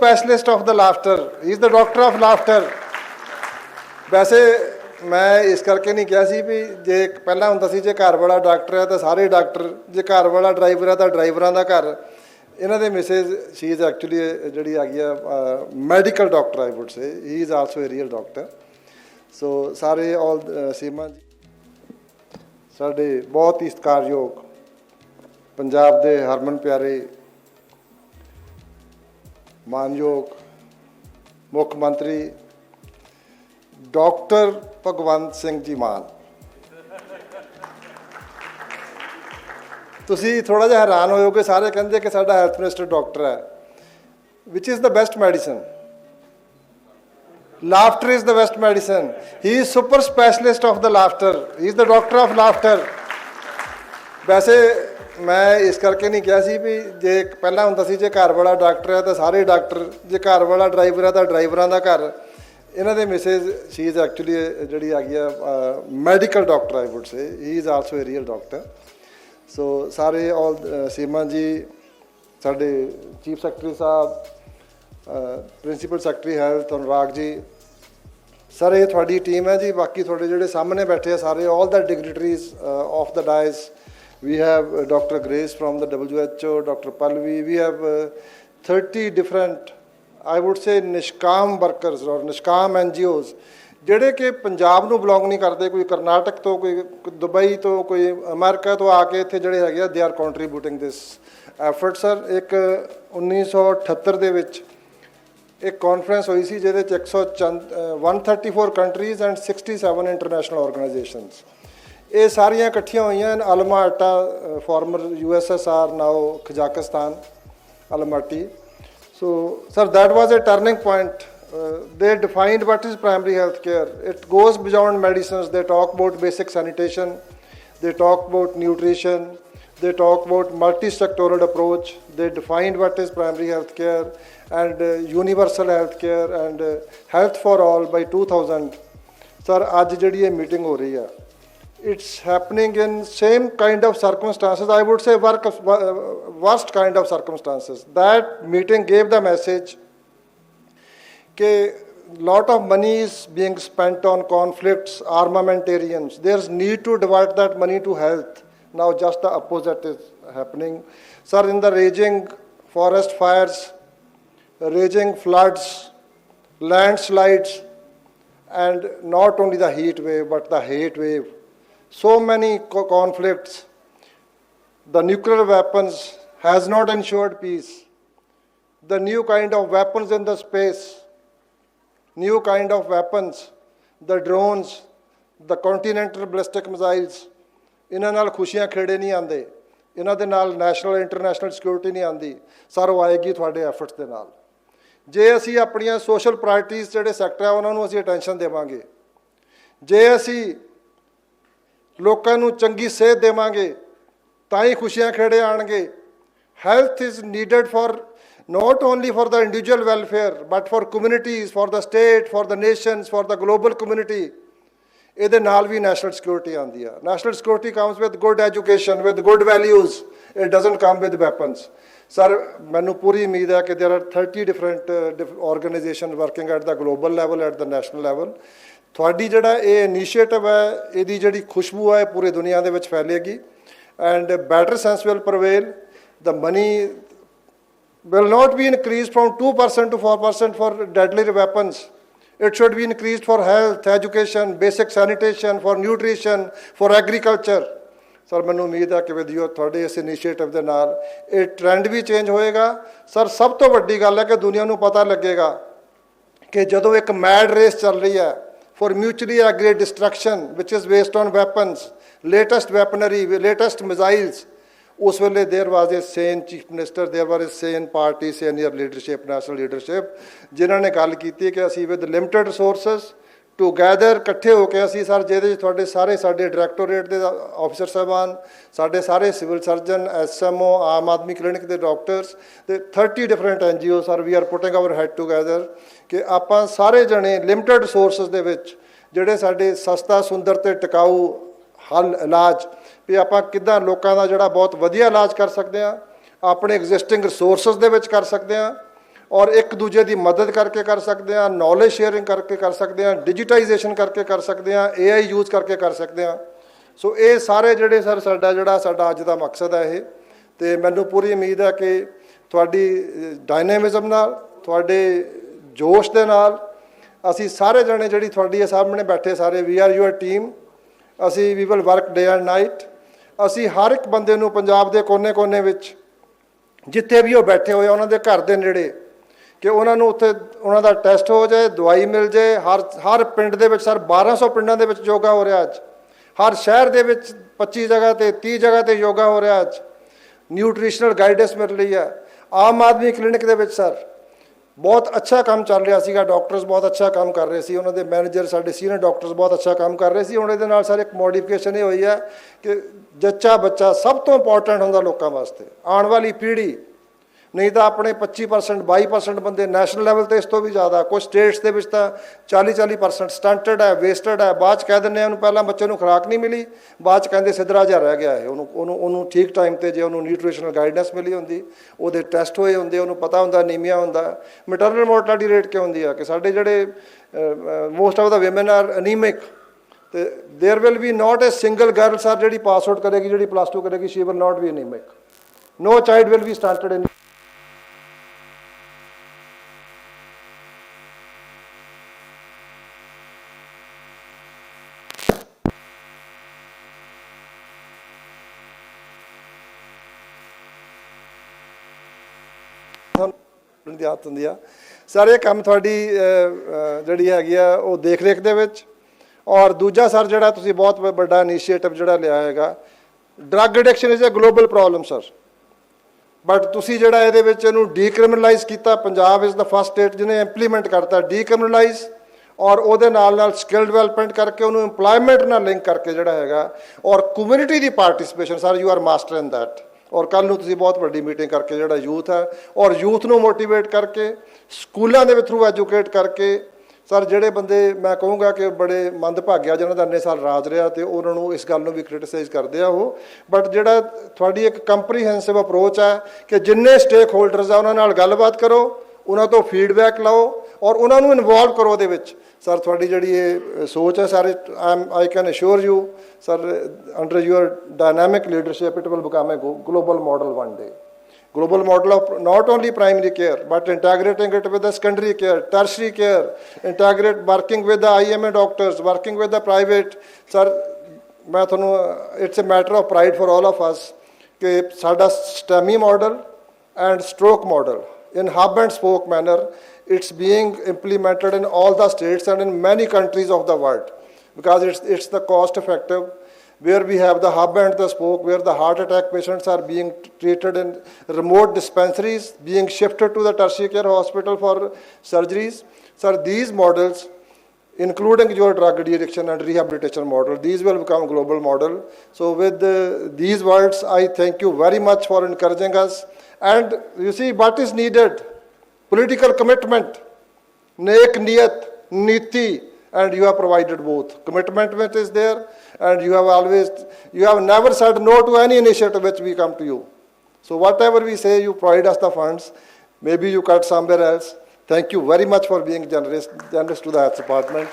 Specialist of the laughter he is the doctor of laughter ਵੈਸੇ ਮੈਂ ਇਸ ਕਰਕੇ ਨਹੀਂ ਕਿਹਾ ਸੀ ਵੀ ਜੇ ਪਹਿਲਾਂ ਹੁੰਦਾ ਸੀ ਜੇ ਘਰ ਵਾਲਾ ਡਾਕਟਰ ਹੈ ਤਾਂ ਸਾਰੇ ਡਾਕਟਰ ਜੇ ਘਰ ਵਾਲਾ ਡਰਾਈਵਰ ਹੈ ਤਾਂ ਡਰਾਈਵਰਾਂ ਦਾ ਘਰ। ਇਹਨਾਂ ਦੇ ਮਿਸਿਸ ਸ਼ੀ ਇਜ਼ ਐਕਚੁਅਲੀ ਜਿਹੜੀ ਹੈਗੀ ਆ medical doctor I would say he is also a real doctor so ਸਾਰੇ ਆਲ ਸੀਮਾ ਜੀ। ਸਾਡੇ ਬਹੁਤ ਹੀ ਸਤਿਕਾਰਯੋਗ ਪੰਜਾਬ ਦੇ ਹਰਮਨ ਪਿਆਰੇ ਮਾਨਯੋਗ ਮੁੱਖ ਮੰਤਰੀ ਡਾਕਟਰ ਭਗਵੰਤ ਸਿੰਘ ਜੀ ਮਾਨ ਤੁਸੀਂ ਥੋੜਾ ਜਿਹਾ ਹੈਰਾਨ ਹੋਇਓਗੇ ਸਾਰੇ ਕਹਿੰਦੇ ਕਿ ਸਾਡਾ ਹੈਲਥ ਮਿਨਿਸਟਰ ਡਾਕਟਰ ਹੈ ਵਿਚ is the best medicine laughter is the best medicine he is super specialist of the laughter he is the doctor of laughter ਵੈਸੇ ਮੈਂ ਇਸ ਕਰਕੇ ਨਹੀਂ ਕਿਹਾ ਸੀ ਵੀ ਜੇ ਪਹਿਲਾਂ ਹੁੰਦਾ ਸੀ ਜੇ ਘਰ ਵਾਲਾ ਡਾਕਟਰ ਹੈ ਤਾਂ ਸਾਰੇ ਡਾਕਟਰ, ਜੇ ਘਰ ਵਾਲਾ ਡਰਾਈਵਰ ਹੈ ਤਾਂ ਡਰਾਈਵਰਾਂ ਦਾ ਘਰ। ਇਹਨਾਂ ਦੇ ਮਿਸਿਸ ਸ਼ੀ ਇਜ਼ ਐਕਚੁਅਲੀ ਜਿਹੜੀ ਹੈਗੀ ਆ medical doctor I would say he is also a real doctor so ਸਾਰੇ ਆਲ ਸੀਮਾ ਜੀ, ਸਾਡੇ ਚੀਫ ਸੈਕਟਰੀ ਸਾਹਿਬ principal secretary health Anurag ji, sir ਇਹ ਤੁਹਾਡੀ ਟੀਮ ਹੈ ਜੀ। ਬਾਕੀ ਤੁਹਾਡੇ ਜਿਹੜੇ ਸਾਹਮਣੇ ਬੈਠੇ ਆ, ਸਾਰੇ all the dignitaries of the dais we have uh, dr grace from the who dr palvi. We have uh, 30 different i would say ਨਿਸ਼ਕਾਮ ਵਰਕਰਸ ਔਰ ਨਿਸ਼ਕਾਮ ਐਨਜੀਓਜ਼ ਜਿਹੜੇ ਕਿ ਪੰਜਾਬ ਨੂੰ ਬਿਲੋਂਗ ਨਹੀਂ ਕਰਦੇ ਕੋਈ ਕਰਨਾਟਕ ਤੋਂ ਕੋਈ ਦੁਬਈ ਤੋਂ ਕੋਈ ਅਮਰੀਕਾ ਤੋਂ ਆ ਕੇ ਇੱਥੇ ਜਿਹੜੇ ਹੈਗੇ ਆ they are contributing this effort sir ਇੱਕ 1978 ਦੇ ਵਿੱਚ ਇੱਕ ਕਾਨਫਰੰਸ ਹੋਈ ਸੀ ਜਿਹਦੇ ਚ 134 ਕੰਟਰੀਜ਼ ਐਂਡ 67 ਇੰਟਰਨੈਸ਼ਨਲ ਆਰਗੇਨਾਈਜੇਸ਼ਨਸ ਇਹ ਸਾਰੀਆਂ ਇਕੱਠੀਆਂ ਹੋਈਆਂ ਹਨ Almata former USSR now Kazakhstan Almaty so sir that was a turning point uh, they defined what is primary health care it goes beyond medicines they talk about basic sanitation they talk about nutrition they talk about multi-sectoral approach they defined what is primary health care and uh, universal health care and uh, health for all by 2000 sir ਅੱਜ ਜਿਹੜੀ ਇਹ meeting ਹੋ ਰਹੀ ਹੈ it's happening in same kind of circumstances. I would say work, uh, worst kind of circumstances. That meeting gave the message कि lot of money is being spent on conflicts armamentarians. There's need to divide that money to health. Now just the opposite is happening. Sir in the raging forest fires raging floods landslides and not only the heat wave but the hate wave so many co- conflicts the nuclear weapons has not ensured peace the new kind of weapons in the space new kind of weapons the drones the continental ballistic missiles ਇਹਨਾਂ ਨਾਲ ਖੁਸ਼ੀਆਂ ਖੇੜੇ ਨਹੀਂ ਆਉਂਦੇ ਇਹਨਾਂ ਦੇ ਨਾਲ national international security ਨਹੀਂ ਆਉਂਦੀ ਸਰ ਉਹ ਆਏਗੀ ਤੁਹਾਡੇ ਐਫਰਟਸ ਦੇ ਨਾਲ ਜੇ ਅਸੀਂ ਆਪਣੀਆਂ ਸੋਸ਼ਲ ਪ੍ਰਾਇਰਟੀਆਂ ਜਿਹੜੇ ਸੈਕਟਰ ਆ ਉਹਨਾਂ ਨੂੰ ਅਸੀਂ ਅਟੈਂਸ਼ਨ ਦੇਵਾਂਗੇ ਜੇ ਅਸੀਂ ਲੋਕਾਂ ਨੂੰ ਚੰਗੀ ਸਿਹਤ ਦੇਵਾਂਗੇ, ਤਾਂ ਹੀ ਖੁਸ਼ੀਆਂ ਖੇੜੇ ਆਣਗੇ। Health is needed for not only for the individual welfare, but for communities, for the state, for the nations, for the global community ਇਹਦੇ ਨਾਲ ਵੀ ਨੈਸ਼ਨਲ ਸਿਕਿਉਰਿਟੀ ਆਉਂਦੀ ਆ। National security comes with good education with good values it doesn't come with weapons sir ਮੈਨੂੰ ਪੂਰੀ ਉਮੀਦ ਹੈ ਕਿ there are 30 different organisation working at the global level at the national level ਤੁਹਾਡੀ ਜਿਹੜਾ ਇਹ ਇਨੀਸ਼ੀਏਟਿਵ ਹੈ ਇਹਦੀ ਜਿਹੜੀ ਖੁਸ਼ਬੂ ਹੈ ਇਹ ਪੂਰੀ ਦੁਨੀਆ ਦੇ ਵਿੱਚ ਫੈਲੇਗੀ and better sense will prevail the money will not be increased from 2% to 4% for deadly weapons. It should be increased for health, education, basic sanitation, for nutrition, for agriculture. Sir ਮੈਨੂੰ ਉਮੀਦ ਹੈ ਕਿ ਵਿਦਿਓ ਤੁਹਾਡੇ ਇਸ ਇਨੀਸ਼ੀਏਟਿਵ ਦੇ ਨਾਲ ਇਹ trend ਵੀ ਚੇਂਜ ਹੋਏਗਾ ਸਰ ਸਭ ਤੋਂ ਵੱਡੀ ਗੱਲ ਹੈ ਕਿ ਦੁਨੀਆ ਨੂੰ ਪਤਾ ਲੱਗੇਗਾ ਕਿ ਜਦੋਂ ਇੱਕ ਮੈਡ ਰੇਸ ਚੱਲ ਰਹੀ ਹੈ for mutually agreed destruction, which is based on weapons, latest weaponry, latest missiles. ਉਸ ਵੇਲੇ there was a sane chief minister there was a sane party senior leadership national leadership ਜਿਨ੍ਹਾਂ ਨੇ ਗੱਲ ਕੀਤੀ ਕਿ ਅਸੀਂ ਵਿਦ ਲਿਮਟਿਡ ਰਿਸੋਰਸਸ ਟੂਗੇਦਰ ਇਕੱਠੇ ਹੋ ਕੇ ਅਸੀਂ ਸਰ, ਜਿਹਦੇ 'ਚ ਤੁਹਾਡੇ ਸਾਰੇ ਸਾਡੇ ਡਾਇਰੈਕਟੋਰੇਟ ਦੇ ਆਫੀਸਰ ਸਾਹਿਬਾਨ, ਸਾਡੇ ਸਾਰੇ civil surgeon SMO Aam Aadmi clinic ਦੇ ਡਾਕਟਰਸ ਤੇ 30 different NGO sir we are putting our head together ਕਿ ਆਪਾਂ ਸਾਰੇ ਜਣੇ ਲਿਮਟਿਡ ਰਿਸੋਰਸਸ ਦੇ ਵਿੱਚ ਜਿਹੜੇ ਸਾਡੇ ਸਸਤਾ, ਸੁੰਦਰ ਤੇ ਟਿਕਾਊ ਹੱਲ, ਇਲਾਜ, ਵੀ ਆਪਾਂ ਕਿੱਦਾਂ ਲੋਕਾਂ ਦਾ ਜਿਹੜਾ ਬਹੁਤ ਵਧੀਆ ਇਲਾਜ ਕਰ ਸਕਦੇ ਆ ਆਪਣੇ ਐਗਜ਼ਿਸਟਿੰਗ ਰਿਸੋਰਸਸ ਦੇ ਵਿੱਚ ਕਰ ਸਕਦੇ ਆ ਔਰ ਇੱਕ ਦੂਜੇ ਦੀ ਮਦਦ ਕਰਕੇ ਕਰ ਸਕਦੇ ਹਾਂ ਨੌਲੇਜ ਸ਼ੇਅਰਿੰਗ ਕਰਕੇ ਕਰ ਸਕਦੇ ਹਾਂ ਡਿਜੀਟਾਈਜੇਸ਼ਨ ਕਰਕੇ ਕਰ ਸਕਦੇ ਹਾਂ AI ਯੂਜ਼ ਕਰਕੇ ਕਰ ਸਕਦੇ ਹਾਂ। ਸੋ ਇਹ ਸਾਰੇ ਜਿਹੜੇ ਸਰ ਸਾਡਾ ਜਿਹੜਾ ਸਾਡਾ ਅੱਜ ਦਾ ਮਕਸਦ ਹੈ ਇਹ। ਤੇ ਮੈਨੂੰ ਪੂਰੀ ਉਮੀਦ ਹੈ ਕਿ ਤੁਹਾਡੀ ਡਾਇਨਾਮਿਜ਼ਮ ਨਾਲ ਤੁਹਾਡੇ ਜੋਸ਼ ਦੇ ਨਾਲ ਅਸੀਂ ਸਾਰੇ ਜਣੇ ਜਿਹੜੀ ਤੁਹਾਡੀ ਸਾਹਮਣੇ ਬੈਠੇ ਸਾਰੇ ਵੀ ਆਰ ਯੂਅਰ ਟੀਮ ਅਸੀਂ ਵੀ will work day and night ਅਸੀਂ ਹਰ ਇੱਕ ਬੰਦੇ ਨੂੰ ਪੰਜਾਬ ਦੇ ਕੋਨੇ-ਕੋਨੇ ਵਿੱਚ ਜਿੱਥੇ ਵੀ ਉਹ ਬੈਠੇ ਹੋਏ ਆ, ਉਹਨਾਂ ਦੇ ਘਰ ਦੇ ਨੇੜੇ ਕਿ ਉਹਨਾਂ ਨੂੰ ਉੱਥੇ ਉਹਨਾਂ ਦਾ ਟੈਸਟ ਹੋ ਜਾਏ, ਦਵਾਈ ਮਿਲ ਜਾਏ ਹਰ ਹਰ ਪਿੰਡ ਦੇ ਵਿੱਚ, ਸਰ 1200 ਪਿੰਡਾਂ ਦੇ ਵਿੱਚ ਯੋਗਾ ਹੋ ਰਿਹਾ ਅੱਜ। ਹਰ ਸ਼ਹਿਰ ਦੇ ਵਿੱਚ 25 ਜਗ੍ਹਾ ਤੇ 30 ਜਗ੍ਹਾ ਤੇ ਯੋਗਾ ਹੋ ਰਿਹਾ ਅੱਜ। ਨਿਊਟ੍ਰੀਸ਼ਨਲ ਗਾਈਡੈਂਸ ਮਿਲ ਰਹੀ ਹੈ। ਆਮ ਆਦਮੀ ਕਲੀਨਿਕ ਦੇ ਵਿੱਚ, ਸਰ, ਬਹੁਤ ਅੱਛਾ ਕੰਮ ਚੱਲ ਰਿਹਾ ਸੀਗਾ। ਡਾਕਟਰਸ ਬਹੁਤ ਅੱਛਾ ਕੰਮ ਕਰ ਰਹੇ ਸੀ। ਉਹਨਾਂ ਦੇ ਮੈਨੇਜਰ ਸਾਡੇ ਸੀਨੀਅਰ ਡਾਕਟਰਸ ਬਹੁਤ ਅੱਛਾ ਕੰਮ ਕਰ ਰਹੇ ਸੀ। ਹੁਣ ਇਹਦੇ ਨਾਲ, ਸਰ, ਇੱਕ ਮੋਡੀਫਿਕੇਸ਼ਨ ਇਹ ਹੋਈ ਹੈ ਕਿ ਜੱਚਾ ਬੱਚਾ ਸਭ ਤੋਂ ਇੰਪੋਰਟੈਂਟ ਹੁੰਦਾ ਲੋਕਾਂ ਵਾਸਤੇ। ਆਉਣ ਵਾਲੀ ਪੀੜ੍ਹੀ ਨਹੀਂ ਤਾਂ ਆਪਣੇ 25% 22% ਬੰਦੇ ਨੈਸ਼ਨਲ ਲੈਵਲ ਤੇ ਇਸ ਤੋਂ ਵੀ ਜ਼ਿਆਦਾ ਕੁਝ ਸਟੇਟਸ ਦੇ ਵਿੱਚ ਤਾਂ 40-40% ਸਟੰਟਡ ਹੈ ਵੇਸਟਡ ਹੈ ਬਾਅਦ ਚ ਕਹਿ ਦਿੰਦੇ ਆ ਉਹਨੂੰ ਪਹਿਲਾਂ ਬੱਚੇ ਨੂੰ ਖੁਰਾਕ ਨਹੀਂ ਮਿਲੀ ਬਾਅਦ ਚ ਕਹਿੰਦੇ ਸਿੱਧਰਾ ਜਿਹਾ ਰਹਿ ਗਿਆ ਹੈ ਉਹਨੂੰ ਉਹਨੂੰ ਉਹਨੂੰ ਠੀਕ ਟਾਈਮ ਤੇ ਜੇ ਉਹਨੂੰ ਨਿਊਟ੍ਰੀਸ਼ਨਲ ਗਾਈਡੈਂਸ ਮਿਲੀ ਹੁੰਦੀ ਉਹਦੇ ਟੈਸਟ ਹੋਏ ਹੁੰਦੇ ਉਹਨੂੰ ਪਤਾ ਹੁੰਦਾ ਅਨੀਮੀਆ ਹੁੰਦਾ ਮੈਟਰਨਲ ਮੋਰਟੈਲਿਟੀ ਰੇਟ ਕਿਉਂ ਹੁੰਦੀ ਆ ਕਿ ਸਾਡੇ ਜਿਹੜੇ most of the women are anaemic ਤੇ there will be not a single girl sir ਜਿਹੜੀ ਪਾਸ ਆਊਟ ਕਰੇਗੀ ਜਿਹੜੀ ਪਲੱਸ 2 ਕਰੇਗੀ she will not be anaemic no child will be started in ਤੁਹਾਨੂੰ ਦੀ ਆਦਤ ਹੁੰਦੀ ਆ। ਸਰ, ਇਹ ਕੰਮ ਤੁਹਾਡੀ ਜਿਹੜੀ ਹੈਗੀ ਆ, ਉਹ ਦੇਖ ਰੇਖ ਦੇ ਵਿੱਚ। ਔਰ ਦੂਜਾ ਸਰ, ਜਿਹੜਾ ਤੁਸੀਂ ਬਹੁਤ ਵੱਡਾ ਇਨੀਸ਼ੀਏਟਿਵ ਜਿਹੜਾ ਲਿਆ ਹੈਗਾ drug addiction is a global problem sir but ਤੁਸੀਂ ਜਿਹੜਾ ਇਹਦੇ ਵਿੱਚ ਇਹਨੂੰ ਡੀਕ੍ਰਿਮੀਨਲਾਈਜ਼ ਕੀਤਾ, Punjab is the first state ਜਿਹਨੇ ਇੰਪਲੀਮੈਂਟ ਕਰਤਾ ਡੀਕ੍ਰਿਮੀਨਲਾਈਜ਼ ਔਰ ਉਹਦੇ ਨਾਲ ਨਾਲ ਸਕਿੱਲ ਡਿਵੈਲਪਮੈਂਟ ਕਰਕੇ ਉਹਨੂੰ ਏਮਪਲੋਇਮੈਂਟ ਨਾਲ ਲਿੰਕ ਕਰਕੇ ਜਿਹੜਾ ਹੈਗਾ, ਔਰ community the participation sir you are master in that ਔਰ ਕੱਲ ਨੂੰ ਤੁਸੀਂ ਬਹੁਤ ਵੱਡੀ ਮੀਟਿੰਗ ਕਰਕੇ ਜਿਹੜਾ ਯੂਥ ਹੈ, ਔਰ ਯੂਥ ਨੂੰ ਮੋਟੀਵੇਟ ਕਰਕੇ, ਸਕੂਲਾਂ ਦੇ ਥਰੂ ਐਜੂਕੇਟ ਕਰਕੇ, ਸਰ ਜਿਹੜੇ ਬੰਦੇ ਮੈਂ ਕਹੂੰਗਾ ਕਿ ਬੜੇ ਮੰਦਭਾਗਿਆ ਜਿਹਨਾਂ ਦਾ ਇੰਨੇ ਸਾਲ ਰਾਜ ਰਿਹਾ ਤੇ ਉਹਨਾਂ ਨੂੰ ਇਸ ਗੱਲ ਨੂੰ ਵੀ ਕ੍ਰਿਟਿਸਾਈਜ਼ ਕਰਦੇ ਆ ਉਹ। ਬਟ ਜਿਹੜਾ ਤੁਹਾਡੀ ਇੱਕ ਕੰਪਰੀਹੈਂਸਿਵ ਅਪਰੋਚ ਹੈ ਕਿ ਜਿੰਨੇ ਸਟੇਕ ਹੋਲਡਰਸ ਆ, ਉਹਨਾਂ ਨਾਲ ਗੱਲਬਾਤ ਕਰੋ, ਉਹਨਾਂ ਤੋਂ ਫੀਡਬੈਕ ਲਓ, ਔਰ ਉਹਨਾਂ ਨੂੰ ਇਨਵੋਲਵ ਕਰੋ ਉਹਦੇ ਵਿੱਚ। ਸਰ ਤੁਹਾਡੀ ਜਿਹੜੀ ਇਹ ਸੋਚ ਹੈ sir I can assure you sir under your dynamic leadership it will become a global model one day global model of not only primary care but integrating it with the secondary care tertiary care integrate working with the IMA doctors working with the private sir ਮੈਂ ਤੁਹਾਨੂੰ it's a matter of pride for all of us ਕਿ ਸਾਡਾ STEMI model and stroke model in hub and spoke manner it's being implemented in all the states and in many countries of the world because it's it's the cost effective where we have the hub and the spoke, where the heart attack patients are being treated in remote dispensaries, being shifted to the tertiary care hospital for surgeries. Sir, these models, including your drug addiction and rehabilitation model, these will become global model. So with uh, these words, I thank you very much for encouraging us. And you see what is needed? Political commitment. Nek niyat, niti, and you have provided both. Commitment is there, and you have always, you have never said no to any initiative which we come to you. So whatever we say, you provide us the funds. Maybe you cut somewhere else. Thank you very much for being generous, generous to the health department.